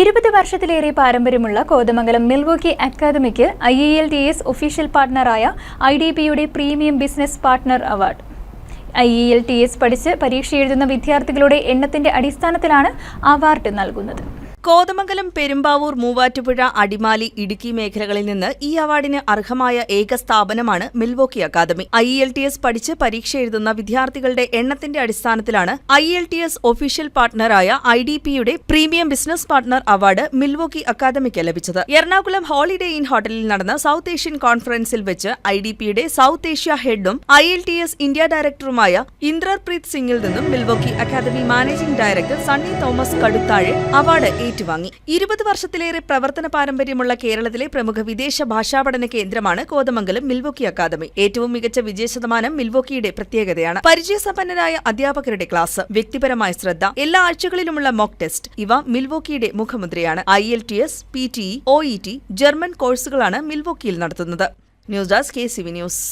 ഇരുപത് വർഷത്തിലേറെ പാരമ്പര്യമുള്ള Kothamangalam Milwaukee academic I E L T S official പാർട്ണറായ I D പിയുടെ premium business partner award. I E L T S പഠിച്ച് പരീക്ഷ എഴുതുന്ന വിദ്യാർത്ഥികളുടെ എണ്ണത്തിന്റെ അടിസ്ഥാനത്തിലാണ് അവാർഡ് നൽകുന്നത്. കോതമംഗലം പെരുമ്പാവൂർ മൂവാറ്റുപുഴ അടിമാലി ഇടുക്കി മേഖലകളിൽ നിന്ന് ഈ അവാർഡിന് അർഹമായ ഏക സ്ഥാപനമാണ് Milwaukee academy. I L T S പഠിച്ച് പരീക്ഷ എഴുതുന്ന വിദ്യാർത്ഥികളുടെ എണ്ണത്തിന്റെ അടിസ്ഥാനത്തിലാണ് I L T S official പാർട്ട്ണറായ I D പിയുടെ premium business partner award Milwaukee academic ലഭിച്ചത്. എറണാകുളം ഹോളിഡേ ഇൻ ഹോട്ടലിൽ നടന്ന സൗത്ത് ഏഷ്യൻ കോൺഫറൻസിൽ വെച്ച് ഐ ഡി പിയുടെ south Asia ഹെഡും I L T S India ഡയറക്ടറുമായ ഇന്ദ്രപ്രീത് സിംഗിൽ നിന്നും Milwaukee academy managing director Sunny Thomas Kaduthazhe award ഏറ്റുവാങ്ങി ഇരുപത് വർഷത്തിലേറെ പ്രവർത്തന പാരമ്പര്യമുള്ള കേരളത്തിലെ പ്രമുഖ വിദേശ ഭാഷാ പഠന കേന്ദ്രമാണ് കോതമംഗലം മിൽവോക്കി അക്കാദമി. ഏറ്റവും മികച്ച വിജയ ശതമാനം മിൽവോക്കിയുടെ പ്രത്യേകതയാണ്. പരിചയസമ്പന്നരായ അധ്യാപകരുടെ ക്ലാസ് വ്യക്തിപരമായ ശ്രദ്ധ എല്ലാ ആഴ്ചകളിലുമുള്ള മോക്ക് ടെസ്റ്റ് ഇവ മിൽവോക്കിയുടെ മുഖമുദ്രയാണ്. I L T S P T O E T German കോഴ്സുകളാണ് മിൽവോക്കിയിൽ നടത്തുന്നത്. News desk K C V news.